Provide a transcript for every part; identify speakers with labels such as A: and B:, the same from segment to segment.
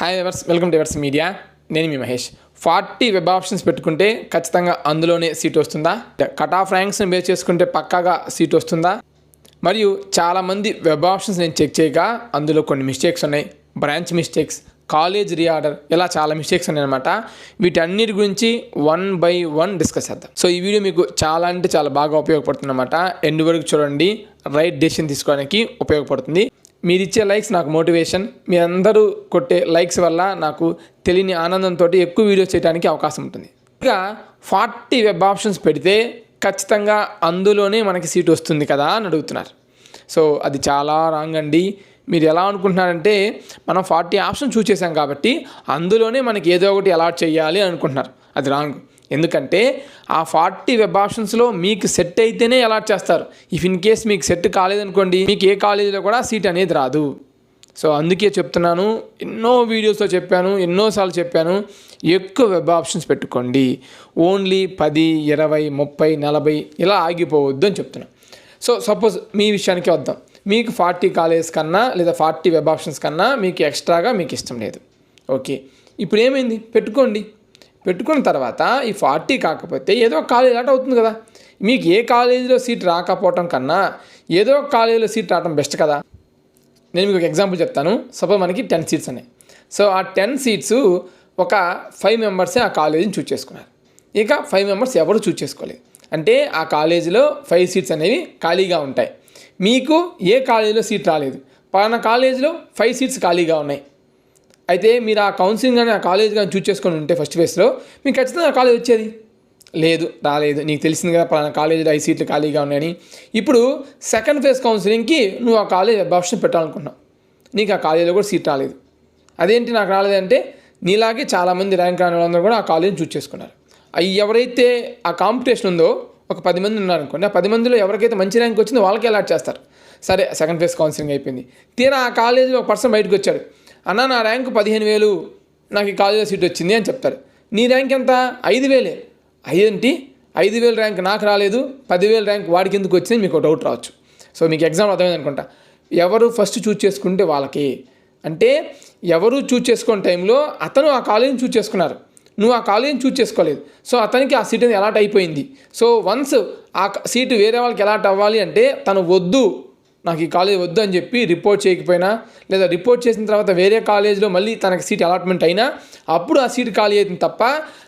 A: Hi ఎవర్స్ welcome to ఎవర్స్ media నేను మీ మహేష్. ఫార్టీ వెబ్ ఆప్షన్స్ పెట్టుకుంటే ఖచ్చితంగా అందులోనే సీట్ వస్తుందా? కట్ ఆఫ్ ర్యాంక్స్ని బేస్ చేసుకుంటే పక్కాగా సీట్ వస్తుందా? మరియు చాలామంది వెబ్ ఆప్షన్స్ నేను చెక్ చేయగా అందులో కొన్ని మిస్టేక్స్ ఉన్నాయి. బ్రాంచ్ మిస్టేక్స్ కాలేజ్ రీఆర్డర్ ఇలా చాలా మిస్టేక్స్ ఉన్నాయన్నమాట వీటన్నిటి గురించి వన్ బై వన్ డిస్కస్ చేద్దాం. సో ఈ వీడియో మీకు చాలా అంటే చాలా బాగా ఉపయోగపడుతుంది అనమాట ఎండ్ వరకు చూడండి. రైట్ డెసిషన్ తీసుకోవడానికి ఉపయోగపడుతుంది. మీరు ఇచ్చే లైక్స్ నాకు మోటివేషన్ మీ అందరూ కొట్టే లైక్స్ వల్ల నాకు తెలియని ఆనందంతో ఎక్కువ వీడియోస్ చేయడానికి అవకాశం ఉంటుంది. ఇక ఫార్టీ వెబ్ ఆప్షన్స్ పెడితే ఖచ్చితంగా అందులోనే మనకి సీట్ వస్తుంది కదా అని అడుగుతున్నారు. సో అది చాలా రాంగ్ అండి. మీరు ఎలా అనుకుంటున్నారంటే మనం ఫార్టీ ఆప్షన్ చూసేసాం కాబట్టి అందులోనే మనకి ఏదో ఒకటి అలాట్ చేయాలి అనుకుంటున్నారు. అది రాంగ్ ఎందుకంటే ఆ ఫార్టీ వెబ్ ఆప్షన్స్లో మీకు సెట్ అయితేనే అలాట్ చేస్తారు. ఇఫ్ ఇన్ కేస్ మీకు సెట్ కాలేదనుకోండి మీకు ఏ కాలేజీలో కూడా సీట్ అనేది రాదు. సో అందుకే చెప్తున్నాను ఎన్నో వీడియోస్లో చెప్పాను ఎన్నోసార్లు చెప్పాను ఎక్కువ వెబ్ ఆప్షన్స్ పెట్టుకోండి. ఓన్లీ పది ఇరవై ముప్పై నలభై ఇలా ఆగిపోవద్దు అని చెప్తున్నాను. సో సపోజ్ మీ విషయానికి వద్దాం. మీకు ఫార్టీ కాలేజెస్ కన్నా లేదా ఫార్టీ వెబ్ ఆప్షన్స్ కన్నా మీకు ఎక్స్ట్రాగా మీకు ఇష్టం లేదు. ఓకే ఇప్పుడు ఏమైంది? పెట్టుకోండి. పెట్టుకున్న తర్వాత ఈ ఫార్టీ కాకపోతే ఏదో ఒక కాలేజ్ అలాట్ అవుతుంది కదా. మీకు ఏ కాలేజీలో సీట్ రాకపోవటం కన్నా ఏదో ఒక కాలేజీలో సీట్ రావడం బెస్ట్ కదా. నేను మీకు ఒక ఎగ్జాంపుల్ చెప్తాను. సపోజ్ మనకి టెన్ సీట్స్ ఉన్నాయి సో ఆ టెన్ సీట్స్ ఒక ఫైవ్ మెంబర్సే ఆ కాలేజీని చూస్ చేసుకున్నారు. ఇక ఫైవ్ మెంబర్స్ ఎవరు చూస్ చేసుకోలేదు. అంటే ఆ కాలేజీలో ఫైవ్ సీట్స్ అనేవి ఖాళీగా ఉంటాయి. మీకు ఏ కాలేజీలో సీట్ రాలేదు. పలానా కాలేజీలో ఫైవ్ సీట్స్ ఖాళీగా ఉన్నాయి. అయితే మీరు ఆ కౌన్సిలింగ్ కానీ ఆ కాలేజ్ కానీ చూస్ చేసుకొని ఉంటే ఫస్ట్ ఫేస్లో మీకు ఖచ్చితంగా ఆ కాలేజ్ వచ్చేది. లేదు రాలేదు. నీకు తెలిసింది కదా పలానా కాలేజీలో ఐదు సీట్లు ఖాళీగా ఉన్నాయని. ఇప్పుడు సెకండ్ ఫేజ్ కౌన్సిలింగ్కి నువ్వు ఆ కాలేజ్ వెబ్ పెట్టాలనుకున్నావు. నీకు ఆ కాలేజీలో కూడా సీట్ రాలేదు. అదేంటి నాకు రాలేదంటే నీలాగే చాలామంది ర్యాంక్ రాని వాళ్ళందరూ కూడా ఆ కాలేజీని చూస్ చేసుకున్నారు. అవి ఎవరైతే ఆ కాంపిటీషన్ ఉందో ఒక పది మంది ఉన్నారనుకోండి ఆ పది మందిలో ఎవరికైతే మంచి ర్యాంక్ వచ్చిందో వాళ్ళకి అలాట్ చేస్తారు. సరే సెకండ్ ఫేజ్ కౌన్సిలింగ్ అయిపోయింది. తీరా ఆ కాలేజీలో ఒక పర్సన్ బయటకు వచ్చాడు. అన్న నా ర్యాంకు పదిహేను వేలు నాకు ఈ కాలేజీలో సీట్ వచ్చింది అని చెప్తారు. నీ ర్యాంక్ ఎంత? ఐదు వేలే. అదేంటి ఐదు వేల ర్యాంక్ నాకు రాలేదు పదివేల ర్యాంక్ వాడికి ఎందుకు వచ్చింది? మీకు డౌట్ రావచ్చు. సో మీకు ఎగ్జామ్ అర్థమైంది అనుకుంటా. ఎవరు ఫస్ట్ చూస్ చేసుకుంటే వాళ్ళకి. అంటే ఎవరు చూస్ చేసుకునే టైంలో అతను ఆ కాలేజీని చూస్ చేసుకున్నారు. నువ్వు ఆ కాలేజీని చూస్ చేసుకోలేదు. సో అతనికి ఆ సీట్ అనేది అలాట్ అయిపోయింది. సో వన్స్ ఆ సీటు వేరే వాళ్ళకి అలాట్ అవ్వాలి అంటే తను వద్దు. నాకు ఈ కాలేజ్ వద్దు అని చెప్పి రిపోర్ట్ చేయకపోయినా లేదా రిపోర్ట్ చేసిన తర్వాత వేరే కాలేజ్లో మళ్ళీ తనకి సీట్ అలాట్మెంట్ అయినా అప్పుడు ఆ సీట్ ఖాళీ అవుతుంది తప్ప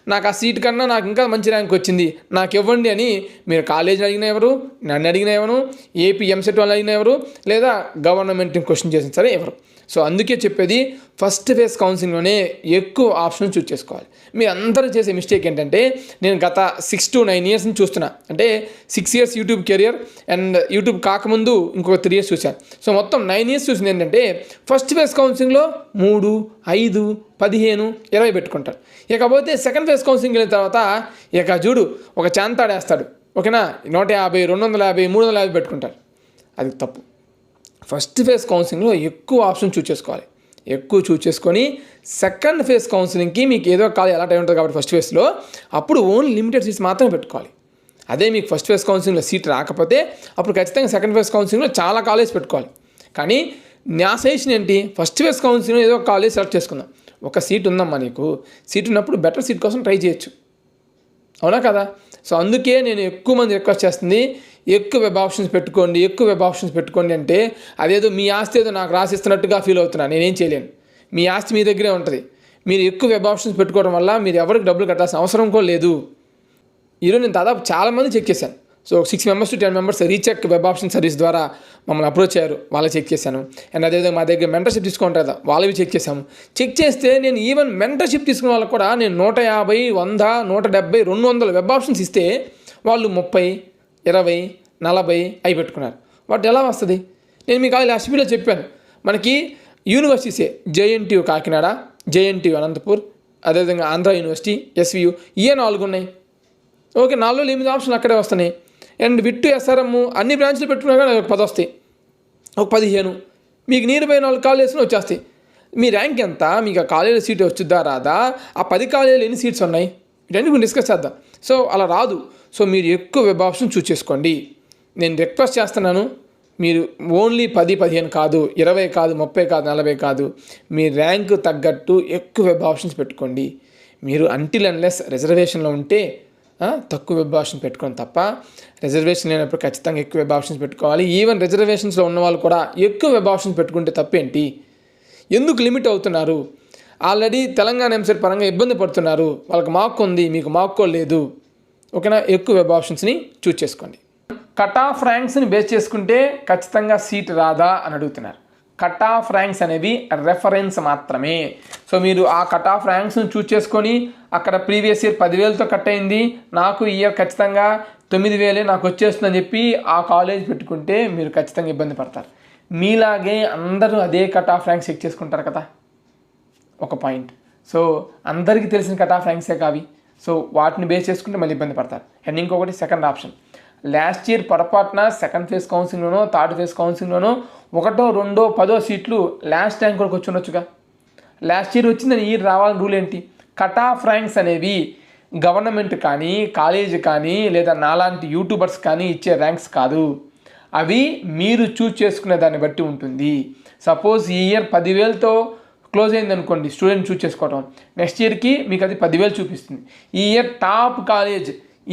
A: నాకు ఆ సీట్ కన్నా నాకు ఇంకా మంచి ర్యాంక్ వచ్చింది. నాకు ఇవ్వండి అని మీరు కాలేజీని అడిగిన ఎవరు నన్ను అడిగిన ఎవరు ఏపీ ఎంసెట్ వాళ్ళు అడిగిన ఎవరు లేదా గవర్నమెంట్ని క్వశ్చన్ చేసిన సరే ఎవరు. సో అందుకే చెప్పేది ఫస్ట్ ఫేజ్ కౌన్సిలింగ్లోనే ఎక్కువ ఆప్షన్ చూస్ చేసుకోవాలి. మీ అందరూ చేసే మిస్టేక్ ఏంటంటే నేను గత సిక్స్ టు నైన్ ఇయర్స్ నుంచి చూస్తున్నా. అంటే six years YouTube career and YouTube కాకముందు ఇంకొక త్రీ ఇయర్స్ చూశాను. సో మొత్తం నైన్ ఇయర్స్ చూసింది ఏంటంటే ఫస్ట్ ఫేజ్ కౌన్సిలింగ్లో మూడు ఐదు పదిహేను ఇరవై పెట్టుకుంటారు. ఇకపోతే సెకండ్ ఫేజ్ కౌన్సిలింగ్ వెళ్ళిన తర్వాత ఇక చూడు ఒక చాంతాడేస్తాడు. ఓకేనా? నూట యాభై రెండు వందల యాభై మూడు వందల యాభై పెట్టుకుంటారు అది తప్పు. ఫస్ట్ ఫేజ్ కౌన్సిలింగ్లో ఎక్కువ ఆప్షన్ చూస్ చేసుకోవాలి. ఎక్కువ చూస్ చేసుకొని సెకండ్ ఫేజ్ కౌన్సిలింగ్కి మీకు ఏదో కాలేజ్ ఎలా టైం ఉంటుంది కాబట్టి ఫస్ట్ ఫేజ్లో అప్పుడు ఓన్లీ లిమిటెడ్ సీట్స్ మాత్రమే పెట్టుకోవాలి. అదే మీకు ఫస్ట్ ఫేజ్ కౌన్సిలింగ్లో సీట్ రాకపోతే అప్పుడు ఖచ్చితంగా సెకండ్ ఫేజ్ కౌన్సిలింగ్లో చాలా కాలేజ్ పెట్టుకోవాలి. కానీ నా సజెషన్ ఏంటి? ఫస్ట్ ఫేజ్ కౌన్సిలింగ్లో ఏదో ఒక కాలేజ్ సెలెక్ట్ చేసుకుందాం. ఒక సీట్ ఉందమ్మా నీకు. సీట్ ఉన్నప్పుడు బెటర్ సీట్ కోసం ట్రై చేయొచ్చు. అవునా కదా? సో అందుకే నేను ఎక్కువ మంది రిక్వెస్ట్ చేస్తుంది ఎక్కువ వెబ్ ఆప్షన్స్ పెట్టుకోండి ఎక్కువ వెబ్ ఆప్షన్స్ పెట్టుకోండి అంటే అదేదో మీ ఆస్తి ఏదో నాకు రాసిస్తున్నట్టుగా ఫీల్ అవుతున్నాను నేనేం చేయలేను. మీ ఆస్తి మీ దగ్గరే ఉంటుంది. మీరు ఎక్కువ వెబ్ ఆప్షన్స్ పెట్టుకోవడం వల్ల మీరు ఎవరికి డబ్బులు కట్టాల్సిన అవసరం కూడా లేదు. ఈరోజు నేను దాదాపు చాలామంది చెక్ చేశాను. So six members to ten members recheck web option service ద్వారా మమ్మల్ని అప్రోచ్ అయ్యారు. వాళ్ళకి చెక్ చేశాను. అండ్ అదేవిధంగా మా దగ్గర మెంటర్షిప్ తీసుకుంటారు కదా వాళ్ళవి చెక్ చేశాము. చెక్ చేస్తే నేను ఈవెన్ మెంటర్షిప్ తీసుకున్న వాళ్ళకి కూడా నేను నూట యాభై వంద నూట డెబ్బై రెండు వందల వెబ్ ఆప్షన్స్ ఇస్తే వాళ్ళు ముప్పై ఇరవై నలభై అవి పెట్టుకున్నారు. వాటి ఎలా వస్తుంది? నేను మీకు లాస్ట్ అసెంబ్లీలో చెప్పాను. మనకి యూనివర్సిటీసే జేఎన్టీయు కాకినాడ జేఎన్టీయు అనంతపూర్ అదేవిధంగా ఆంధ్ర యూనివర్సిటీ ఎస్వియు ఇవే నాలుగు ఉన్నాయి. ఓకే నాలుగు ఎనిమిది ఆప్షన్లు అక్కడే వస్తున్నాయి. అండ్ విట్టు ఎస్ఆర్ఎం అన్ని బ్రాంచ్లు పెట్టుకున్నా కానీ ఒక పది వస్తాయి. ఒక పదిహేను. మీకు నీరు బై నాలుగు కాలేజెస్లో వచ్చేస్తాయి. మీ ర్యాంక్ ఎంత? మీకు ఆ కాలేజీలో సీట్ వచ్చిద్దా రాదా? ఆ పది కాలేజీలు ఎన్ని సీట్స్ ఉన్నాయి? ఇవన్నీ కొంచెం డిస్కస్ చేద్దాం. సో అలా రాదు. సో మీరు ఎక్కువ వెబ్ ఆప్షన్ చూస్ చేసుకోండి. నేను రిక్వెస్ట్ చేస్తున్నాను మీరు ఓన్లీ పది పదిహేను కాదు ఇరవై కాదు ముప్పై కాదు నలభై కాదు మీ ర్యాంకు తగ్గట్టు ఎక్కువ వెబ్ ఆప్షన్స్ పెట్టుకోండి. మీరు అంటిల్ అన్లెస్ రిజర్వేషన్లో ఉంటే తక్కువ వెబ్ ఆప్షన్ పెట్టుకోండి తప్ప రిజర్వేషన్ లేనప్పుడు ఖచ్చితంగా ఎక్కువ వెబ్ ఆప్షన్స్ పెట్టుకోవాలి. ఈవెన్ రిజర్వేషన్స్లో ఉన్న వాళ్ళు కూడా ఎక్కువ వెబ్ ఆప్షన్స్ పెట్టుకుంటే తప్పేంటి? ఎందుకు లిమిట్ అవుతున్నారు? ఆల్రెడీ తెలంగాణ ఎంసెట్ పరంగా ఇబ్బంది పడుతున్నారు. వాళ్ళకి మాక్ ఉంది మీకు మాక్కో లేదు. ఓకేనా? ఎక్కువ వెబ్ ఆప్షన్స్ని చూస్ చేసుకోండి. కట్ ఆఫ్ ర్యాంక్స్ని బేస్ చేసుకుంటే ఖచ్చితంగా సీట్ రాదా అని అడుగుతున్నారు. కట్ ఆఫ్ ర్యాంక్స్ అనేవి రెఫరెన్స్ మాత్రమే. సో మీరు ఆ కట్ ఆఫ్ ర్యాంక్స్ను చూస్ చేసుకొని అక్కడ ప్రీవియస్ ఇయర్ పదివేలతో కట్ అయింది. నాకు ఇయర్ ఖచ్చితంగా తొమ్మిది వేలే నాకు వచ్చేస్తుందని చెప్పి ఆ కాలేజ్ పెట్టుకుంటే మీరు ఖచ్చితంగా ఇబ్బంది పడతారు. మీలాగే అందరూ అదే కట్ ఆఫ్ ర్యాంక్స్ చెక్ చేసుకుంటారు కదా. ఒక పాయింట్ సో అందరికీ తెలిసిన కట్ ఆఫ్ ర్యాంక్సే కావి? సో వాటిని బేస్ చేసుకుంటే మళ్ళీ ఇబ్బంది పడతారు. అండ్ ఇంకొకటి సెకండ్ ఆప్షన్ లాస్ట్ ఇయర్ పొరపాటున సెకండ్ ఫేజ్ కౌన్సిలింగ్లోనో థర్డ్ ఫేజ్ కౌన్సిలింగ్లోనో ఒకటో రెండో పదో సీట్లు లాస్ట్ ర్యాంక్ వరకు వచ్చి ఉండొచ్చుగా. లాస్ట్ ఇయర్ వచ్చిందని ఈ ఇయర్ రావాలని రూల్ ఏంటి? కట్ ఆఫ్ ర్యాంక్స్ అనేవి గవర్నమెంట్ కానీ కాలేజ్ కానీ లేదా నాలాంటి యూట్యూబర్స్ కానీ ఇచ్చే ర్యాంక్స్ కాదు. అవి మీరు చూస్ చేసుకునే దాన్ని బట్టి ఉంటుంది. సపోజ్ ఈ ఇయర్ పదివేలతో క్లోజ్ అయింది అనుకోండి స్టూడెంట్ చూస్ చేసుకోవటం. నెక్స్ట్ ఇయర్కి మీకు అది పదివేలు చూపిస్తుంది. ఈ year top college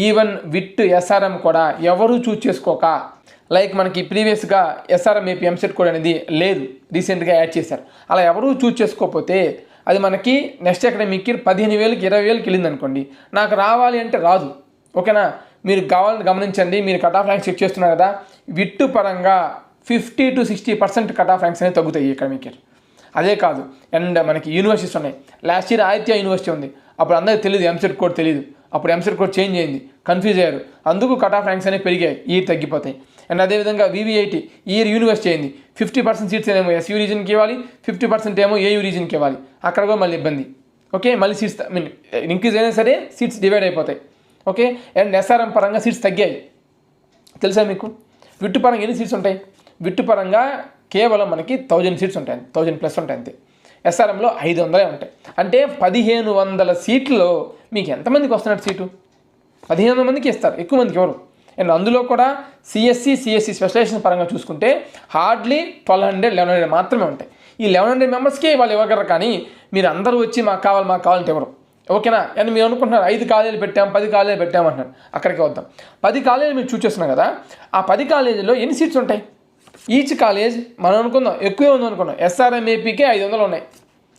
A: even VIT SRM కూడా ఎవరు చూస్ చేసుకోక. లైక్ మనకి ప్రీవియస్గా ఎస్ఆర్ఎం ఏపీ ఎంసెట్ కోడ్ అనేది లేదు. రీసెంట్గా యాడ్ చేశారు. అలా ఎవరు చూస్ చేసుకోకపోతే అది మనకి నెక్స్ట్ అకాడమిక్ ఇయర్ పదిహేను వేలకి ఇరవై వేలకి వెళ్ళింది అనుకోండి నాకు రావాలి అంటే రాదు. ఓకేనా? మీరు కావాలని గమనించండి. మీరు కట్ ఆఫ్ ర్యాంక్స్ చెక్ చేస్తున్నారు కదా. విట్టు పరంగా fifty to sixty percent cut off ranks అనేవి తగ్గుతాయి అకాడమిక్ ఇయర్. అదే కాదు అండ్ మనకి యూనివర్సిటీస్ ఉన్నాయి. లాస్ట్ ఇయర్ ఆదిత్య యూనివర్సిటీ ఉంది. అప్పుడు అందరికీ తెలియదు ఎంసెట్ కోడ్ తెలియదు అప్పుడు ఎంసెట్ కోడ్ చేంజ్ అయింది. కన్ఫ్యూజ్ అయ్యారు. అందుకు కట్ ఆఫ్ ర్యాంక్స్ అనేవి పెరిగాయి. ఈ ఇయర్ తగ్గిపోతాయి అండ్ అదేవిధంగా వివిఐటి ఈ ఇయర్ యూనివర్సిటీ అయింది. ఫిఫ్టీ పర్సెంట్ సీట్స్ ఏమో ఎస్యూ రీజన్కి ఇవ్వాలి ఫిఫ్టీ పర్సెంట్ ఏమో ఏయూ రీజన్కి ఇవ్వాలి. అక్కడ కూడా మళ్ళీ ఇబ్బంది. ఓకే మళ్ళీ సీట్స్ ఐ మీన్ ఇంక్రీజ్ అయినా సరే సీట్స్ డివైడ్ అయిపోతాయి. ఓకే అండ్ ఎస్ఆర్ఎం పరంగా సీట్స్ తగ్గాయి. తెలుసా మీకు? విట్టు పరంగా ఎన్ని సీట్స్ ఉంటాయి? విట్టు పరంగా కేవలం మనకి థౌజండ్ సీట్స్ ఉంటాయి థౌజండ్ ప్లస్ ఉంటాయి అంతే. ఎస్ఆర్ఎంలో ఐదు వందలే ఉంటాయి. అంటే పదిహేను వందల సీట్లో మీకు ఎంతమందికి వస్తున్నట్టు సీటు? పదిహేను వందల మందికి ఇస్తారు ఎక్కువ మందికి ఎవరు? అండ్ అందులో కూడా సిఎస్సి సిఎస్సి స్పెషలైజేషన్ పరంగా చూసుకుంటే hardly twelve hundred eleven hundred మాత్రమే ఉంటాయి. ఈ లెవెన్ హండ్రెడ్ మెంబర్స్కే వాళ్ళు ఇవ్వగలరు కానీ మీరు అందరూ వచ్చి మాకు కావాలి మాకు కావాలంటే ఎవరు? ఓకేనా? అని మీరు అనుకుంటున్నారు ఐదు కాలేజీలు పెట్టాం పది కాలేజీలు పెట్టాం అంటున్నారు. అక్కడికి వద్దాం. పది కాలేజీలు మీరు చూసేస్తున్నాం కదా ఆ పది కాలేజీలో ఎన్ని సీట్స్ ఉంటాయి? ఈచ్ కాలేజ్ మనం అనుకుందాం ఎక్కువే ఉంది అనుకున్నాం ఎస్ఆర్ఎంఏపీకే ఐదు వందలు ఉన్నాయి.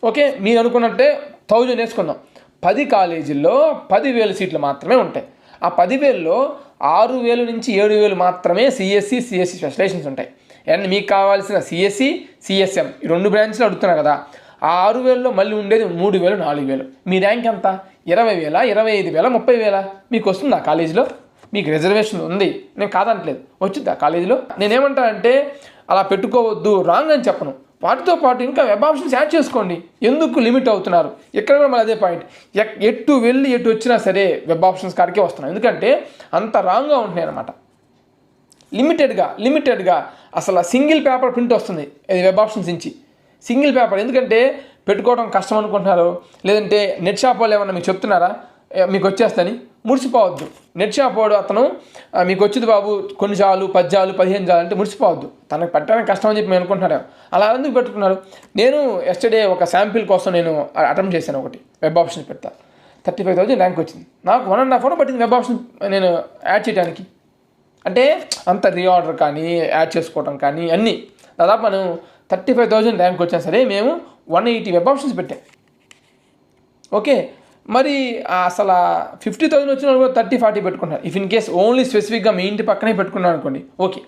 A: ఓకే మీరు అనుకున్నట్టే థౌజండ్ వేసుకుందాం. పది కాలేజీల్లో పదివేల సీట్లు మాత్రమే ఉంటాయి. ఆ పదివేల్లో ఆరు వేలు నుంచి ఏడు వేలు మాత్రమే సిఎస్సి సిఎస్సి స్పెషలైజేషన్స్ ఉంటాయి. అండ్ మీకు కావాల్సిన సిఎస్సి సిఎస్ఎం ఈ రెండు బ్రాంచ్లు అడుగుతున్నారు కదా. ఆ ఆరు వేలలో మళ్ళీ ఉండేది మూడు వేలు నాలుగు వేలు. మీ ర్యాంక్ ఎంత? ఇరవై వేల ఇరవై ఐదు వేల ముప్పై వేల? మీకు వస్తుందా కాలేజీలో? మీకు రిజర్వేషన్ ఉంది. నేను కాదంటలేదు వచ్చిందా కాలేజీలో? నేనేమంటానంటే అలా పెట్టుకోవద్దు రాంగ్ అని చెప్పను. వాటితో పాటు ఇంకా వెబ్ ఆప్షన్స్ యాడ్ చేసుకోండి. ఎందుకు లిమిట్ అవుతున్నారు? ఇక్కడ కూడా మళ్ళీ అదే పాయింట్ ఎటు వెళ్ళి ఎటు వచ్చినా సరే వెబ్ ఆప్షన్స్ కాడికే వస్తున్నాం ఎందుకంటే అంత రాంగ్గా ఉంటున్నాయి అనమాట లిమిటెడ్గా లిమిటెడ్గా అసలు సింగిల్ పేపర్ ప్రింట్ వస్తుంది. ఇది వెబ్ ఆప్షన్స్ నుంచి. సింగిల్ పేపర్ ఎందుకంటే పెట్టుకోవడం కష్టం అనుకుంటున్నారు లేదంటే నెట్ షాప్ వాళ్ళు ఏమన్నా మీకు చెప్తున్నారా? మీకు వచ్చేస్తాని మురిసిపోవద్దు నెట్ అతను. మీకు వచ్చింది బాబు. కొన్ని చాలు పద్యాలు పదిహేను చాలు అంటే మురిసిపోవద్దు తనకు పెట్టడానికి కష్టం అని చెప్పి మేము అనుకుంటున్నారు అలా ఎందుకు పెట్టుకున్నారు? నేను ఎస్టర్డే ఒక శాంపిల్ కోసం నేను అటెంప్ట్ చేశాను ఒకటి. వెబ్ ఆప్షన్ పెడతా. థర్టీ ఫైవ్ థౌసండ్ ర్యాంక్ వచ్చింది. నాకు వన్ అండ్ హాఫ్ అవర్ పట్టింది వెబ్ ఆప్షన్ నేను యాడ్ చేయడానికి. అంటే అంత రీఆర్డర్ కానీ యాడ్ చేసుకోవడం కానీ అన్నీ. దాదాపు మనం థర్టీ ఫైవ్ థౌజండ్ ర్యాంక్ వచ్చినా సరే మేము వన్ ఎయిటీ వెబ్ ఆప్షన్స్ పెట్టాం. ఓకే? మరి అసలు ఫిఫ్టీ థౌసండ్ వచ్చిన వాళ్ళు కూడా థర్టీ ఫార్టీ పెట్టుకుంటున్నారు. ఇఫ్ ఇన్ కేస్ ఓన్లీ స్పెసిఫిక్గా మీ ఇంటి పక్కనే పెట్టుకున్నారు అనుకోండి ఓకే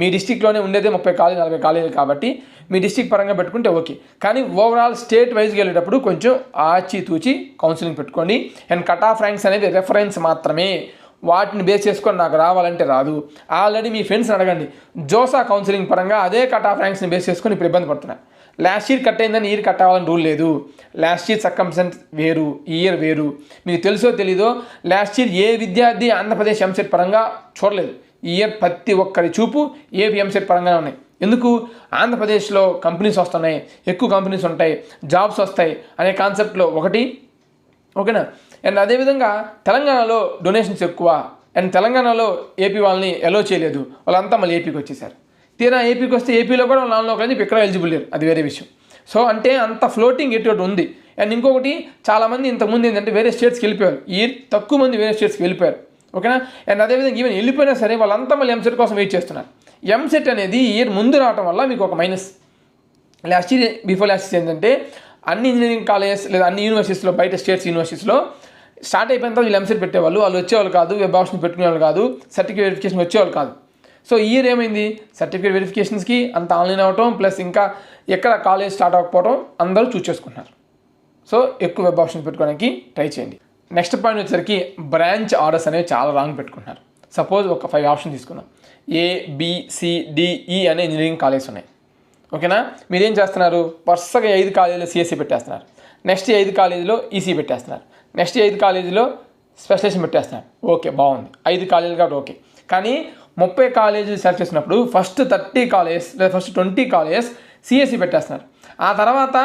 A: మీ డిస్టిక్లోనే ఉండేదే ముప్పై కాలేజీ నలభై కాలేజీలు కాబట్టి మీ డిస్టిక్ పరంగా పెట్టుకుంటే ఓకే కానీ ఓవరాల్ స్టేట్ వైజ్కి వెళ్ళేటప్పుడు కొంచెం ఆచితూచి కౌన్సిలింగ్ పెట్టుకోండి. అండ్ కట్ ఆఫ్ ర్యాంక్స్ అనేది రెఫరెన్స్ మాత్రమే. వాటిని బేస్ చేసుకొని నాకు రావాలంటే రాదు. ఆల్రెడీ మీ ఫ్రెండ్స్ని అడగండి. జోసా కౌన్సిలింగ్ పరంగా అదే కట్ ఆఫ్ ర్యాంక్స్ని బేస్ చేసుకొని ఇప్పుడు ఇబ్బంది పడుతున్నాను లాస్ట్ ఇయర్ కట్ అయిందని ఇయర్ కట్ అవ్వాలని రూల్ లేదు. లాస్ట్ ఇయర్ సర్కంసెంట్ వేరు ఈ ఇయర్ వేరు. మీకు తెలుసో తెలీదో లాస్ట్ ఇయర్ ఏ విద్యార్థి ఆంధ్రప్రదేశ్ ఎంసెట్ పరంగా చూడలేదు. ఈ ఇయర్ ప్రతి ఒక్కరి చూపు ఏపీ ఎంసెట్ పరంగానే ఉన్నాయి. ఎందుకు? ఆంధ్రప్రదేశ్లో కంపెనీస్ వస్తున్నాయి. ఎక్కువ కంపెనీస్ ఉంటాయి. జాబ్స్ వస్తాయి అనే కాన్సెప్ట్లో ఒకటి. ఓకేనా? అండ్ అదేవిధంగా తెలంగాణలో డొనేషన్స్ ఎక్కువ. అండ్ తెలంగాణలో ఏపీ వాళ్ళని ఎలో చేయలేదు. వాళ్ళంతా మళ్ళీ ఏపీకి వచ్చేసారు. తీరా ఏపీకి వస్తే ఏపీలో కూడా నాన్ లోకల్ అని చెప్పి ఇక్కడ ఎలిజిబుల్ లేరు. అది వేరే విషయం. సో అంటే అంత ఫ్లోటింగ్ ఎటువంటి ఉంది. అండ్ ఇంకొకటి చాలామంది ఇంతకుముందు ఏంటంటే వేరే స్టేట్స్కి వెళ్ళిపోయారు. ఈ తక్కువ మంది వేరే స్టేట్స్కి వెళ్ళిపోయారు. ఓకేనా అండ్ అదేవిధంగా ఈవెన్ వెళ్ళిపోయినా సరే వాళ్ళంతా మళ్ళీ ఎంసెట్ కోసం వెయిట్ చేస్తున్నారు. ఎంసెట్ అనేది ఇయర్ ముందు రావటం వల్ల మీకు ఒక minus last year before last year ఏంటంటే అన్ని ఇంజనీరింగ్ కాలేజెస్ లేదా అన్ని యూనివర్సిటీస్లో బయట స్టేట్స్ యూనివర్సిటీస్లో స్టార్ట్ అయిపోయిన తర్వాత వీళ్ళు ఎంసెట్ పెట్టేవాళ్ళు. వాళ్ళు వచ్చేవాళ్ళు కాదు వెబ్ ఆప్షన్ పెట్టుకునేవాళ్ళు కాదు సర్టిఫికేట్ వెరిఫికేషన్ వచ్చేవాళ్ళు కాదు. సో ఈ ఇయర్ ఏమైంది? సర్టిఫికేట్ వెరిఫికేషన్స్కి అంత ఆన్లైన్ అవ్వటం ప్లస్ ఇంకా ఎక్కడ కాలేజ్ స్టార్ట్ అవ్వకపోవడం అందరూ చూస్ చేసుకుంటున్నారు. సో ఎక్కువ వెబ్ ఆప్షన్స్ పెట్టుకోవడానికి ట్రై చేయండి. నెక్స్ట్ పాయింట్ వచ్చేసరికి బ్రాంచ్ ఆర్డర్స్ అనేవి చాలా రాంగ్ పెట్టుకుంటున్నారు. సపోజ్ ఒక ఫైవ్ ఆప్షన్ తీసుకున్నాం ఏ బి అనే ఇంజనీరింగ్ కాలేజ్ ఉన్నాయి. ఓకేనా మీరేం చేస్తున్నారు? వరుసగా ఐదు కాలేజీలో సిఎస్సి పెట్టేస్తున్నారు. నెక్స్ట్ ఐదు కాలేజీలో ఈసీ పెట్టేస్తున్నారు. నెక్స్ట్ ఐదు కాలేజీలో స్పెషలైజేషన్ పెట్టేస్తున్నారు. ఓకే బాగుంది. ఐదు కాలేజీలు కాబట్టి ఓకే కానీ ముప్పై కాలేజీలు సెలెక్ట్ చేసినప్పుడు ఫస్ట్ థర్టీ కాలేజ్ లేదా ఫస్ట్ ట్వంటీ కాలేజెస్ సిఎస్సి పెట్టేస్తున్నారు. ఆ తర్వాత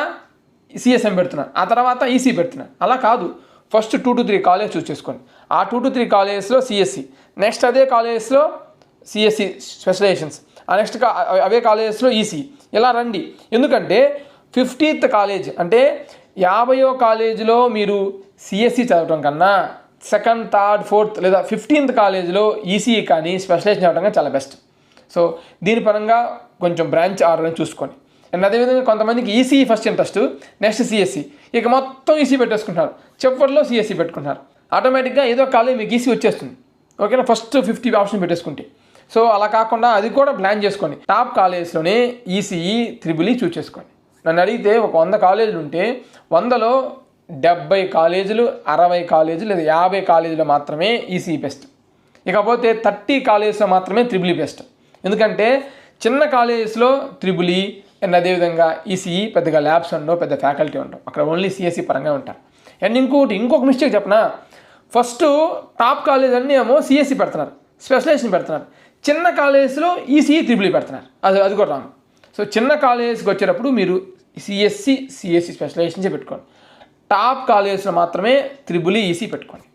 A: సిఎస్ఎం పెడుతున్నారు. ఆ తర్వాత ఈసీ పెడుతున్నారు. అలా కాదు. First two to three college choose చేసుకోండి. ఆ టూ టు త్రీ కాలేజెస్లో సిఎస్సి నెక్స్ట్ అదే కాలేజెస్లో సిఎస్సి స్పెషలైజేషన్స్. ఆ నెక్స్ట్ అవే కాలేజెస్లో ఈసీ ఇలా రండి. ఎందుకంటే ఫిఫ్టీత్ కాలేజ్ అంటే యాభయో కాలేజీలో మీరు సిఎస్సి చదవటం కన్నా సెకండ్ థర్డ్ ఫోర్త్ లేదా ఫిఫ్టీన్త్ కాలేజీలో ఈసీఈ కానీ స్పెషలైజేషన్ అవ్వడం కానీ చాలా బెస్ట్ సో దీని పరంగా కొంచెం బ్రాంచ్ ఆర్డర్ అని చూసుకోండి అండ్ అదేవిధంగా కొంతమందికి ECE first interest next CSE ఇక మొత్తం ఈసీ పెట్టేసుకుంటున్నారు. చివరిలో సిఎస్సి పెట్టుకుంటున్నారు. ఆటోమేటిక్గా ఏదో కాలేజ్ మీకు ఈసీ వచ్చేస్తుంది. ఓకేనా? ఫస్ట్ ఫిఫ్టీ ఆప్షన్ పెట్టేసుకుంటే. సో అలా కాకుండా అది కూడా ప్లాన్ చేసుకోండి టాప్ కాలేజ్లోనే ఈసీఈ త్రిబుల్ చూస్ చేసుకోండి నన్ను అడిగితే ఒక వంద కాలేజీలు ఉంటే వందలో డెబ్బై కాలేజీలు అరవై కాలేజీలు లేదా యాభై కాలేజీలు మాత్రమే ఈసీఈ బెస్ట్. ఇకపోతే థర్టీ కాలేజెస్లో మాత్రమే త్రిబుల్ బెస్ట్. ఎందుకంటే చిన్న కాలేజెస్లో త్రిబుల్ అండ్ అదేవిధంగా ఈసీఈ పెద్దగా ల్యాబ్స్ ఉండవు పెద్ద ఫ్యాకల్టీ ఉండవు. అక్కడ ఓన్లీ సిఎస్సి పరంగా ఉంటారు. అండ్ ఇంకోటి ఇంకొక మిస్టేక్ చెప్పనా? ఫస్ట్ టాప్ కాలేజ్ అన్నీ ఏమో సిఎస్సి పెడుతున్నారు స్పెషలైజేషన్ పెడుతున్నారు. చిన్న కాలేజ్లో ఈసీఈ త్రిబుల్ పెడుతున్నారు. అది అది కూడా రాంగ్. సో చిన్న కాలేజెస్కి వచ్చేటప్పుడు మీరు సిఎస్సి సిఎస్సి స్పెషలైజేషన్సే పెట్టుకోండి. టాప్ కాలేజెస్లో మాత్రమే త్రిబుల్ ఈసీ పెట్టుకోండి.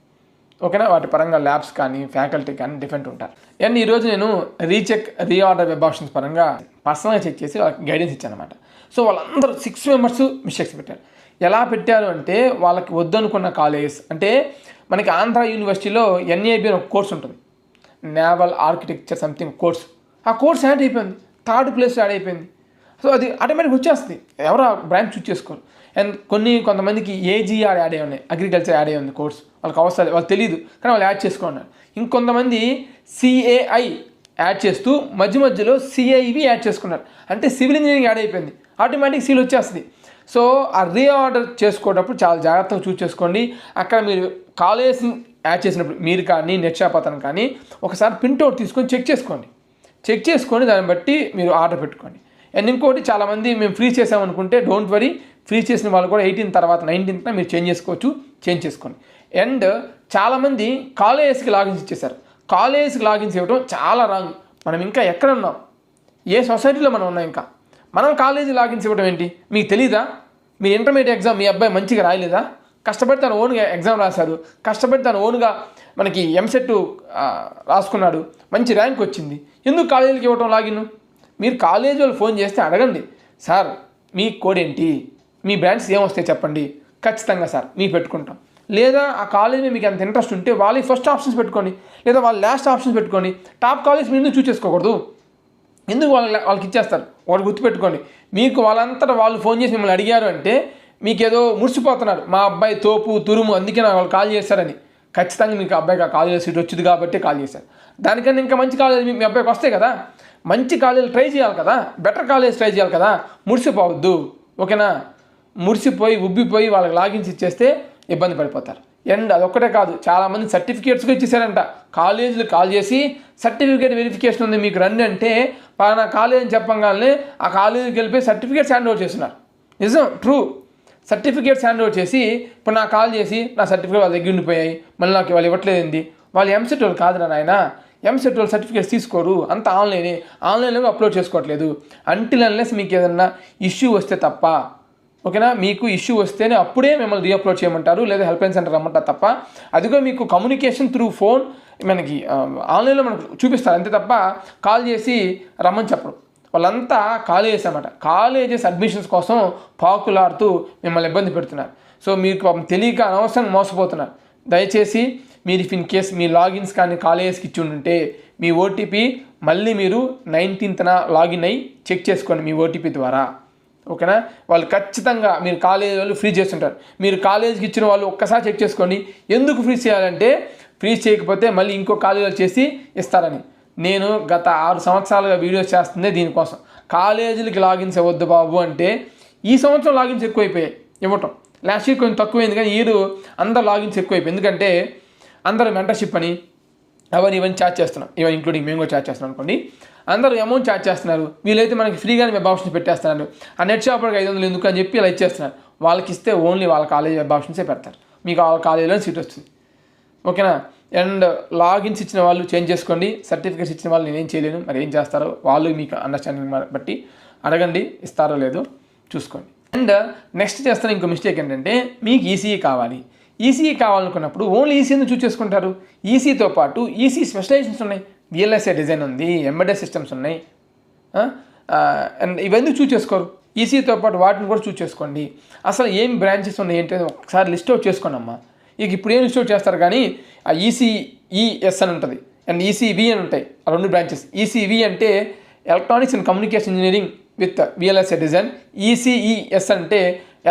A: ఓకేనా? వాటి పరంగా ల్యాబ్స్ కానీ ఫ్యాకల్టీ కానీ డిఫరెంట్ ఉంటారు. అండ్ ఈరోజు నేను రీచెక్ రీఆర్డర్ వెబ్ ఆప్షన్స్ పరంగా పర్సనల్గా చెక్ చేసి వాళ్ళకి గైడెన్స్ ఇచ్చాను అనమాట సో వాళ్ళందరూ సిక్స్ మెంబర్స్ మిస్టేక్స్ పెట్టారు. ఎలా పెట్టారు అంటే వాళ్ళకి వద్దనుకున్న కాలేజెస్ అంటే మనకి ఆంధ్ర యూనివర్సిటీలో ఎన్ఏబి అని ఒక కోర్స్ ఉంటుంది. Naval architecture something course. ఆ కోర్స్ యాడ్ అయిపోయింది. థర్డ్ ప్లేస్ యాడ్ అయిపోయింది. సో అది ఆటోమేటిక్ వచ్చేస్తుంది. ఎవరు బ్రాంచ్ చూస్ చేసుకోరు. అండ్ కొన్ని కొంతమందికి ఏజీఆర్ యాడ్ అయ్యి ఉన్నాయి. అగ్రికల్చర్ యాడ్ అయ్యి ఉంది కోర్స్ వాళ్ళకి అవసరం వాళ్ళు వాళ్ళకి తెలియదు కానీ వాళ్ళు యాడ్ చేసుకున్నారు. ఇంకొంతమంది సిఏఐ యాడ్ చేస్తూ మధ్య మధ్యలో సిఐవి యాడ్ చేసుకున్నారు. అంటే సివిల్ ఇంజనీరింగ్ యాడ్ అయిపోయింది. ఆటోమేటిక్ సీల్ వచ్చేస్తుంది. సో ఆ రీఆర్డర్ చేసుకునేటప్పుడు చాలా జాగ్రత్తగా చూస్ చేసుకోండి. అక్కడ మీరు కాలేజ్ యాడ్ చేసినప్పుడు మీరు కానీ నెట్ షాప్ అతను కానీ ఒకసారి ప్రింట్అవుట్ తీసుకొని చెక్ చేసుకోండి. చెక్ చేసుకొని దాన్ని బట్టి మీరు ఆర్డర్ పెట్టుకోండి. అండ్ ఇంకోటి చాలామంది మేము ఫ్రీ చేసామనుకుంటే డోంట్ వరీ ఫ్రీ చేసిన వాళ్ళు కూడా ఎయిటీన్ తర్వాత నైన్టీన్త్న మీరు చేంజ్ చేసుకోవచ్చు చేంజ్ చేసుకోండి. అండ్ చాలామంది కాలేజెస్కి లాగిన్స్ ఇచ్చేసారు కాలేజ్కి లాగిన్స్ ఇవ్వడం చాలా రాంగ్ మనం ఇంకా ఎక్కడ ఉన్నాం? ఏ సొసైటీలో మనం ఉన్నాం ఇంకా? మనం కాలేజీ లాగిన్స్ ఇవ్వడం ఏంటి? మీకు తెలీదా? మీ ఇంటర్మీడియట్ ఎగ్జామ్ మీ అబ్బాయి మంచిగా రాయలేదా? కష్టపడి తను ఓన్గా ఎగ్జామ్ రాశాడు. కష్టపడి తను ఓన్గా మనకి ఎంసెట్ రాసుకున్నాడు. మంచి ర్యాంక్ వచ్చింది. ఎందుకు కాలేజీకి ఇవ్వటం లాగిన్ మీరు కాలేజీ వాళ్ళు ఫోన్ చేస్తే అడగండి. సార్ మీ కోడ్ ఏంటి? మీ బ్రాండ్స్ ఏమొస్తాయి చెప్పండి. ఖచ్చితంగా సార్ మీ పెట్టుకుంటాం. లేదా ఆ కాలేజ్ మీకు అంత ఇంట్రెస్ట్ ఉంటే వాళ్ళకి ఫస్ట్ ఆప్షన్స్ పెట్టుకోండి. లేదా వాళ్ళు లాస్ట్ ఆప్షన్స్ పెట్టుకోండి. టాప్ కాలేజ్ మీరు ఎందుకు చూస్ చేసుకోకూడదు ఎందుకు వాళ్ళ వాళ్ళకి ఇచ్చేస్తారు? వాళ్ళు గుర్తుపెట్టుకోండి. మీకు వాళ్ళంతటా వాళ్ళు ఫోన్ చేసి మిమ్మల్ని అడిగారు అంటే మీకు ఏదో మురిసిపోతున్నారు. మా అబ్బాయి తోపు తురుము అందుకే నాకు వాళ్ళు కాల్ చేశారని. ఖచ్చితంగా మీకు అబ్బాయికి ఆ కాలేజ్ సీట్ వచ్చింది కాబట్టి కాల్ చేశారు. దానికన్నా ఇంకా మంచి కాలేజ్ మీ అబ్బాయికి వస్తాయి కదా. మంచి కాలేజీలు ట్రై చేయాలి కదా. బెటర్ కాలేజ్ ట్రై చేయాలి కదా. మురిసిపోవద్దు. ఓకేనా? మురిసిపోయి ఉబ్బిపోయి వాళ్ళకి లాగిన్స్ ఇచ్చేస్తే ఇబ్బంది పడిపోతారు. అండ్ అదొక్కటే కాదు చాలామంది సర్టిఫికేట్స్ ఇచ్చేసారంట. కాలేజీలు కాల్ చేసి సర్టిఫికేట్ వెరిఫికేషన్ ఉంది మీకు రండి అంటే పలానా కాలేజ్ అని చెప్పగానే ఆ కాలేజీకి వెళ్ళిపోయి సర్టిఫికేట్స్ హ్యాండ్ ఓవర్ చేస్తున్నారు. నిజం? ట్రూ. సర్టిఫికేట్స్ హ్యాండ్ ఓవర్ చేసి ఇప్పుడు నాకు కాల్ చేసి నా సర్టిఫికేట్ వాళ్ళ దగ్గర ఉండిపోయాయి. మళ్ళీ నాకు వాళ్ళు ఇవ్వట్లేదండి వాళ్ళు ఎంసెట్ వాళ్ళు కాదురా నాయన. ఎంసెట్ వాళ్ళు సర్టిఫికేట్స్ తీసుకోరు. అంత ఆన్లైనే. ఆన్లైన్లో అప్లోడ్ చేసుకోవట్లేదు. అంటిల్ అన్లెస్ మీకు ఏదన్నా ఇష్యూ వస్తే తప్ప. ఓకేనా? మీకు ఇష్యూ వస్తేనే అప్పుడే మిమ్మల్ని రీఅప్లోడ్ చేయమంటారు. లేదా హెల్ప్ లైన్ సెంటర్ రమ్మంటారు తప్ప. అదిగో మీకు కమ్యూనికేషన్ త్రూ ఫోన్ మనకి ఆన్లైన్లో మనకు చూపిస్తారు. అంతే తప్ప కాల్ చేసి రమ్మని చెప్పరు. వాళ్ళంతా కాలేజెస్ అనమాట కాలేజెస్ అడ్మిషన్స్ కోసం పాకులాడుతూ మిమ్మల్ని ఇబ్బంది పెడుతున్నారు. సో మీకు తెలియక అనవసరంగా మోసపోతున్నారు. దయచేసి మీరు ఇఫ్ ఇన్ కేస్ మీ లాగిన్స్ కానీ కాలేజెస్కి ఇచ్చి ఉంటే మీ ఓటీపీ మళ్ళీ మీరు నైన్టీన్త్న లాగిన్ అయ్యి చెక్ చేసుకోండి మీ ఓటీపీ ద్వారా. ఓకేనా? వాళ్ళు ఖచ్చితంగా మీరు కాలేజీ వాళ్ళు ఫ్రీ చేస్తుంటారు. మీరు కాలేజీకి ఇచ్చిన వాళ్ళు ఒక్కసారి చెక్ చేసుకోండి. ఎందుకు ఫ్రీ చేయాలంటే ఫ్రీ చేయకపోతే మళ్ళీ ఇంకో కాలేజీలో చేసి ఇస్తారని. నేను గత ఆరు సంవత్సరాలుగా వీడియోస్ చేస్తుందే దీనికోసం. కాలేజీలకి లాగిన్స్ ఇవ్వద్దు బాబు అంటే ఈ సంవత్సరం లాగిన్స్ ఎక్కువైపోయాయి. ఇవ్వటం. లాస్ట్ ఇయర్ కొంచెం తక్కువైంది కానీ ఇయర్ అందరు లాగిన్స్ ఎక్కువైపోయి ఎందుకంటే అందరూ మెంటర్షిప్ అని అవన్నీ ఇవన్నీ ఛార్జ్ చేస్తున్నాం ఇవన్నీ ఇంక్లూడింగ్ మేము కూడా ఛార్జ్ చేస్తున్నాం అనుకోండి. అందరూ అమౌంట్ ఛార్జ్ చేస్తున్నారు. వీళ్ళైతే మనకి ఫ్రీగానే వెబ్ ఆప్షన్స్ పెట్టేస్తున్నారు. ఆ నెట్ షాపర్కి ఐదు వందలు ఎందుకు అని చెప్పి ఇలా ఇచ్చేస్తున్నారు. వాళ్ళకి ఇస్తే ఓన్లీ వాళ్ళ కాలేజ్ వెబ్ ఆప్షన్సే పెడతారు. మీకు వాళ్ళ కాలేజీలో సీట్ వస్తుంది. ఓకేనా? అండ్ లాగిన్స్ ఇచ్చిన వాళ్ళు చేంజ్ చేసుకోండి. సర్టిఫికేట్స్ ఇచ్చిన వాళ్ళు నేనేం చేయలేను. మరి ఏం చేస్తారో వాళ్ళు మీకు అండర్స్టాండింగ్ బట్టి అడగండి. ఇస్తారో లేదో చూసుకోండి. అండ్ నెక్స్ట్ చేస్తున్న ఇంకో మిస్టేక్ ఏంటంటే మీకు ఈసీఈ కావాలి. ఈసీఈ కావాలనుకున్నప్పుడు ఓన్లీ ఈసీని చూస్ చేసుకుంటారు? ఈసీతో పాటు ఈసీ స్పెషలైజేషన్స్ ఉన్నాయి. విఎల్ఎస్ఏ డిజైన్ ఉంది ఎంబెడెడ్ సిస్టమ్స్ ఉన్నాయి. అండ్ ఇవన్నీ చూస్ చేసుకోరు? ఈసీతో పాటు వాటిని కూడా చూస్ చేసుకోండి. అసలు ఏం బ్రాంచెస్ ఉన్నాయి ఏంటి ఒకసారి లిస్ట్ అవుట్ చేసుకోండి అమ్మా ఇక ఇప్పుడు ఏం లిస్ట్ అవుట్ చేస్తారు కానీ ఆ ఈసీఈఎస్ అని ఉంటుంది. అండ్ ఈసీవి అని ఉంటాయి. ఆ రెండు బ్రాంచెస్ ఈసీవి అంటే electronics and communication engineering with VLSI design ECES అంటే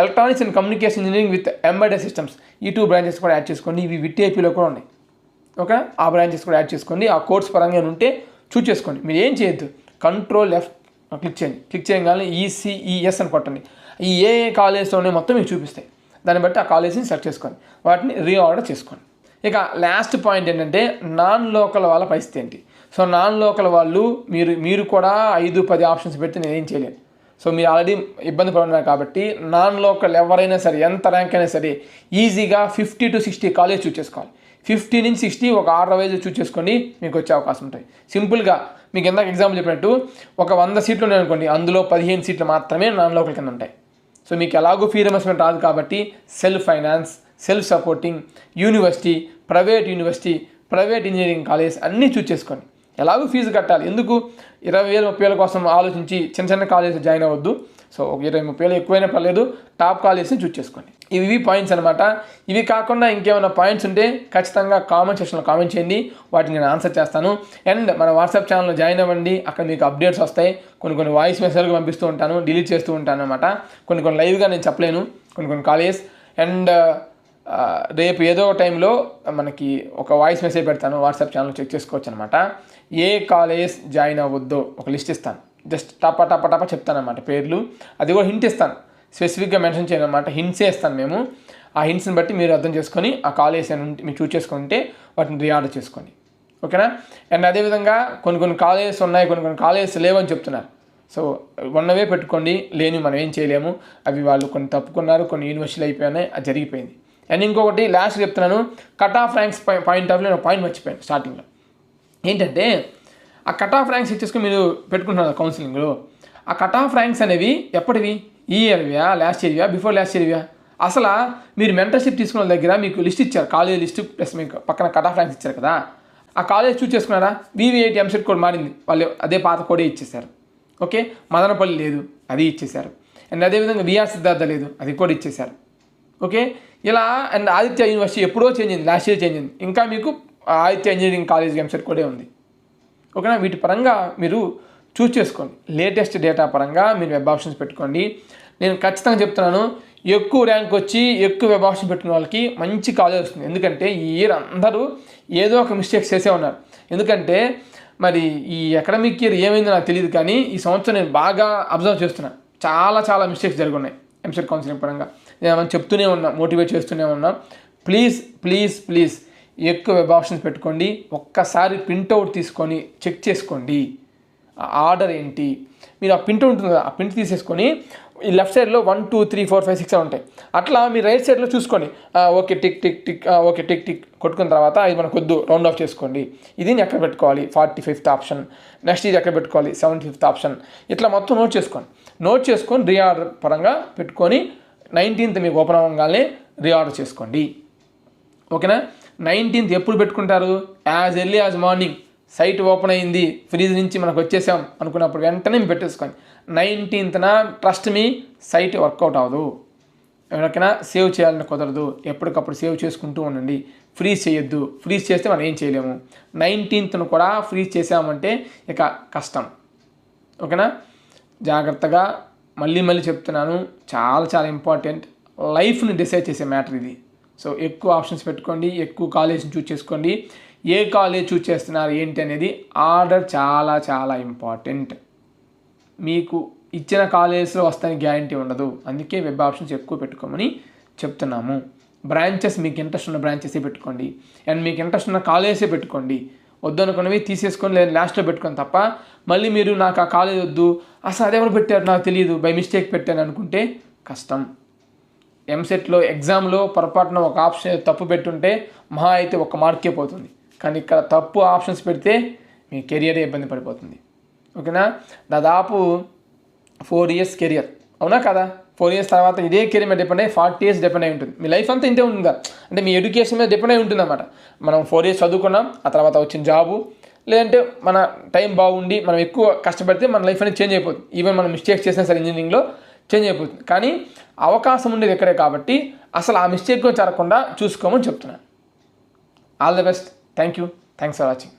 A: electronics and communication engineering with embedded systems ఈ టూ బ్రాంచెస్ కూడా యాడ్ చేసుకోండి. ఇవి విటీఐపీలో కూడా ఉన్నాయి. ఓకే ఆ బ్రాంచెస్ కూడా యాడ్ చేసుకోండి. ఆ కోర్స్ పరంగా ఉంటే చూస్ చేసుకోండి. మీరు ఏం చేయొద్దు. కంట్రోల్ ఎఫ్ క్లిక్ చేయండి. క్లిక్ చేయగానే ఈసీఈఎస్ అని కొట్టండి. ఈ ఏ ఏ కాలేజ్లో ఉన్నాయో మొత్తం మీకు చూపిస్తాయి. దాన్ని బట్టి ఆ కాలేజీని సెలెక్ట్ చేసుకోండి. వాటిని రీఆర్డర్ చేసుకోండి. ఇక లాస్ట్ పాయింట్ ఏంటంటే నాన్ లోకల్ వాళ్ళ పరిస్థితి ఏంటి? సో నాన్ లోకల్ వాళ్ళు మీరు మీరు కూడా ఐదు పది ఆప్షన్స్ పెడితే నేను ఏం చేయలేను. సో మీరు ఆల్రెడీ ఇబ్బంది పడున్నారు కాబట్టి నాన్ లోకల్ ఎవరైనా సరే ఎంత ర్యాంక్ అయినా సరే ఈజీగా fifty to sixty college choose చేసుకోవాలి. ఫిఫ్టీ నుంచి సిక్స్టీ ఒక ఆర్డర్ వైజ్ చూస్ చేసుకోండి మీకు వచ్చే అవకాశం ఉంటాయి. సింపుల్గా మీకు ఎందాక ఎగ్జాంపుల్ చెప్పినట్టు ఒక వంద సీట్లు ఉన్నాయి అనుకోండి అందులో పదిహేను సీట్లు మాత్రమే నాన్ లోకల్ కింద ఉంటాయి. సో మీకు ఎలాగో ఫీ రిమర్స్మెంట్ రాదు కాబట్టి self finance self supporting university private university private engineering college అన్నీ చూస్ చేసుకోండి. ఎలాగో ఫీజు కట్టాలి. ఎందుకు? ఇరవై వేలు ముప్పై వేల కోసం ఆలోచించి చిన్న చిన్న కాలేజ్ జాయిన్ అవ్వద్దు. సో ఒక ఇరవై ముప్పై వేలు ఎక్కువైనా పర్లేదు. టాప్ కాలేజ్ని చూస్ చేసుకోండి. ఇవి ఇవి పాయింట్స్ అనమాట ఇవి కాకుండా ఇంకేమైనా పాయింట్స్ ఉంటే ఖచ్చితంగా కామెంట్ సెక్షన్లో కామెంట్ చేయండి. వాటిని నేను ఆన్సర్ చేస్తాను. అండ్ మన వాట్సాప్ ఛానల్లో జాయిన్ అవ్వండి. అక్కడ మీకు అప్డేట్స్ వస్తాయి. కొన్ని కొన్ని వాయిస్ మెసేజ్లు పంపిస్తూ ఉంటాను. డిలీట్ చేస్తూ ఉంటాను అనమాట కొన్ని కొన్ని లైవ్గా నేను చెప్పలేను. కొన్ని కొన్ని కాలేజ్ అండ్ రేపు ఏదో ఒక టైంలో మనకి ఒక వాయిస్ మెసేజ్ పెడతాను. వాట్సాప్ ఛానల్ చెక్ చేసుకోవచ్చు అనమాట ఏ కాలేజ్ జాయిన్ అవ్వద్దో ఒక లిస్ట్ ఇస్తాను. జస్ట్ టప టప టప చెప్తానమాట పేర్లు. అది కూడా హింట్ ఇస్తాను. స్పెసిఫిక్గా మెన్షన్ చేయను అనమాట హింట్సే ఇస్తాను మేము. ఆ హింట్స్ని బట్టి మీరు అర్థం చేసుకొని ఆ కాలేజ్ ఉంటే మీరు చూస్ చేసుకుంటే వాటిని రీఆర్డర్ చేసుకోండి ఓకేనా? అండ్ అదేవిధంగా కొన్ని కొన్ని కాలేజెస్ ఉన్నాయి కొన్ని కొన్ని కాలేజెస్ లేవని చెప్తున్నారు. సో ఉన్నవే పెట్టుకోండి. లేని మనం ఏం చేయలేము. అవి వాళ్ళు కొన్ని తప్పుకున్నారు కొన్ని యూనివర్సిటీలు అయిపోయినాయి అది జరిగిపోయింది. అండ్ ఇంకొకటి లాస్ట్ చెప్తున్నాను. Cut off ranks point of నేను పాయింట్ మర్చిపోయాను స్టార్టింగ్లో. ఏంటంటే ఆ కట్ ఆఫ్ ర్యాంక్స్ ఇచ్చేసుకుని మీరు పెట్టుకుంటున్నారు కౌన్సిలింగ్లో ఆ కట్ ఆఫ్ ర్యాంక్స్ అనేవి ఎప్పటివి? ఈ ఇయర్వియా లాస్ట్ ఇయర్వియా బిఫోర్ లాస్ట్ ఇయర్వియా అసలు మీరు మెంటర్షిప్ తీసుకున్న దగ్గర మీకు లిస్ట్ ఇచ్చారు. కాలేజ్ లిస్ట్ ప్లస్ మీకు పక్కన కట్ ఆఫ్ ర్యాంక్స్ ఇచ్చారు కదా. ఆ కాలేజ్ చూస్ చేసుకున్నారా? వివిఐటి ఎంసెట్ కోడ్ మారింది. వాళ్ళు అదే పాత కోడే ఇచ్చేశారు. ఓకే? మదనపల్లి లేదు. అది ఇచ్చేశారు. అండ్ అదేవిధంగా విఆర్ సిద్ధార్థ లేదు. అది కూడా ఇచ్చేశారు. ఓకే? ఇలా అండ్ ఆదిత్య యూనివర్సిటీ ఎప్పుడో చేంజ్ అయింది. లాస్ట్ ఇయర్ చేంజ్ అయింది. ఇంకా మీకు ఆదిత్య ఇంజనీరింగ్ కాలేజ్ ఎంసెట్ కూడా ఉంది. ఓకేనా? వీటి పరంగా మీరు చూస్ చేసుకోండి. లేటెస్ట్ డేటా పరంగా మీరు వెబ్ ఆప్షన్స్ పెట్టుకోండి. నేను ఖచ్చితంగా చెప్తున్నాను ఎక్కువ ర్యాంక్ వచ్చి ఎక్కువ వెబ్ ఆప్షన్ పెట్టుకున్న వాళ్ళకి మంచి కాలేజ్ వస్తుంది. ఎందుకంటే ఈ ఇయర్ అందరూ ఏదో ఒక మిస్టేక్స్ చేసే ఉన్నారు. ఎందుకంటే మరి ఈ అకాడమిక్ ఇయర్ ఏమైందో నాకు తెలియదు కానీ ఈ సంవత్సరం నేను బాగా అబ్జర్వ్ చేస్తున్నాను చాలా చాలా మిస్టేక్స్ జరుగున్నాయి ఎంసెట్ కౌన్సిలింగ్ పరంగా. నేను చెప్తూనే ఉన్నా మోటివేట్ చేస్తూనే ఉన్నా. ప్లీజ్ ప్లీజ్ ప్లీజ్ ఎక్కువ వెబ్ ఆప్షన్స్ పెట్టుకోండి. ఒక్కసారి ప్రింట్అవుట్ తీసుకొని చెక్ చేసుకోండి. ఆర్డర్ ఏంటి? మీరు ఆ ప్రింట్ ఉంటుంది కదా ఆ ప్రింట్ తీసేసుకొని ఈ లెఫ్ట్ సైడ్లో one two three four five six ఉంటాయి. అట్లా మీ రైట్ సైడ్లో చూసుకోండి. Okay tick tick tick okay tick tick కొట్టుకున్న తర్వాత ఇది మనకు వద్దు రౌండ్ ఆఫ్ చేసుకోండి. ఇది ఎక్కడ పెట్టుకోవాలి? ఫార్టీ ఫిఫ్త్ ఆప్షన్ నెక్స్ట్ ఇది ఎక్కడ పెట్టుకోవాలి? సెవెంటీ ఫిఫ్త్ ఆప్షన్ ఇట్లా మొత్తం నోట్ చేసుకోండి. నోట్ చేసుకొని రీఆర్డర్ పరంగా పెట్టుకొని నైన్టీన్త్ మీకు ఓపెన్ అవ్వగానే రీఆర్డర్ చేసుకోండి. ఓకేనా నైన్టీన్త్ ఎప్పుడు పెట్టుకుంటారు? As early as morning. Site open అయింది. ఫ్రీజ్ నుంచి మనకు వచ్చేసాం అనుకున్నప్పుడు వెంటనే మేము పెట్టేసుకోండి. నైన్టీన్త్న ట్రస్ట్ మీ సైట్ వర్కౌట్ అవ్వదు. ఎవరికైనా సేవ్ చేయాలని కుదరదు. ఎప్పటికప్పుడు సేవ్ చేసుకుంటూ ఉండండి. ఫ్రీజ్ చేయొద్దు. ఫ్రీజ్ చేస్తే మనం ఏం చేయలేము. నైన్టీన్త్ను కూడా ఫ్రీజ్ చేసామంటే ఇక కష్టం. ఓకేనా? జాగ్రత్తగా మళ్ళీ మళ్ళీ చెప్తున్నాను. చాలా చాలా ఇంపార్టెంట్. లైఫ్ని డిసైడ్ చేసే మ్యాటర్ ఇది. సో ఎక్కువ ఆప్షన్స్ పెట్టుకోండి ఎక్కువ కాలేజ్ని చూస్ చేసుకోండి. ఏ కాలేజ్ చూస్ చేస్తున్నారు ఏంటి అనేది ఆర్డర్ చాలా చాలా ఇంపార్టెంట్. మీకు ఇచ్చిన కాలేజ్లో వస్తాయని గ్యారంటీ ఉండదు. అందుకే వెబ్ ఆప్షన్స్ ఎక్కువ పెట్టుకోమని చెప్తున్నాము. బ్రాంచెస్ మీకు ఇంట్రెస్ట్ ఉన్న బ్రాంచెసే పెట్టుకోండి. అండ్ మీకు ఇంట్రెస్ట్ ఉన్న కాలేజే పెట్టుకోండి. వద్దనుకున్నవి తీసేసుకొని లేదు లాస్ట్లో పెట్టుకొని తప్ప మళ్ళీ మీరు నాకు ఆ కాలేజ్ వద్దు అసలు అదెవరు పెట్టారు నాకు తెలియదు బై మిస్టేక్ పెట్టాను అనుకుంటే కష్టం. ఎంసెట్లో ఎగ్జామ్లో పొరపాటున ఒక ఆప్షన్ తప్పు పెట్టుంటే మహా అయితే ఒక మార్కే పోతుంది. కానీ ఇక్కడ తప్పు ఆప్షన్స్ పెడితే మీ కెరియరే ఇబ్బంది పడిపోతుంది. ఓకేనా? దాదాపు ఫోర్ ఇయర్స్ కెరియర్ అవునా కదా? ఫోర్ ఇయర్స్ తర్వాత ఇదే కెరీర్ మీద డిపెండ్ అయ్యి ఫార్టీ ఇయర్స్ డిపెండ్ అయి ఉంటుంది. మీ లైఫ్ అంతా ఇంతే ఉంటుందా? అంటే మీ ఎడ్యుకేషన్ మీద డిపెండ్ అయి ఉంటుందన్నమాట. మనం ఫోర్ ఇయర్స్ చదువుకున్నాం ఆ తర్వాత వచ్చిన జాబు లేదంటే మన టైం బాగుండి మనం ఎక్కువ కష్టపడితే మన లైఫ్ అనేది చేంజ్ అయిపోతుంది. ఈవెన్ మనం మిస్టేక్స్ చేసినా సరే ఇంజనీరింగ్లో చేంజ్ అయిపోతుంది కానీ అవకాశం ఉండేది ఎక్కడే కాబట్టి అసలు ఆ మిస్టేక్ జరగకుండా చూసుకోమని చెప్తున్నాను. All the best thank you thanks for watching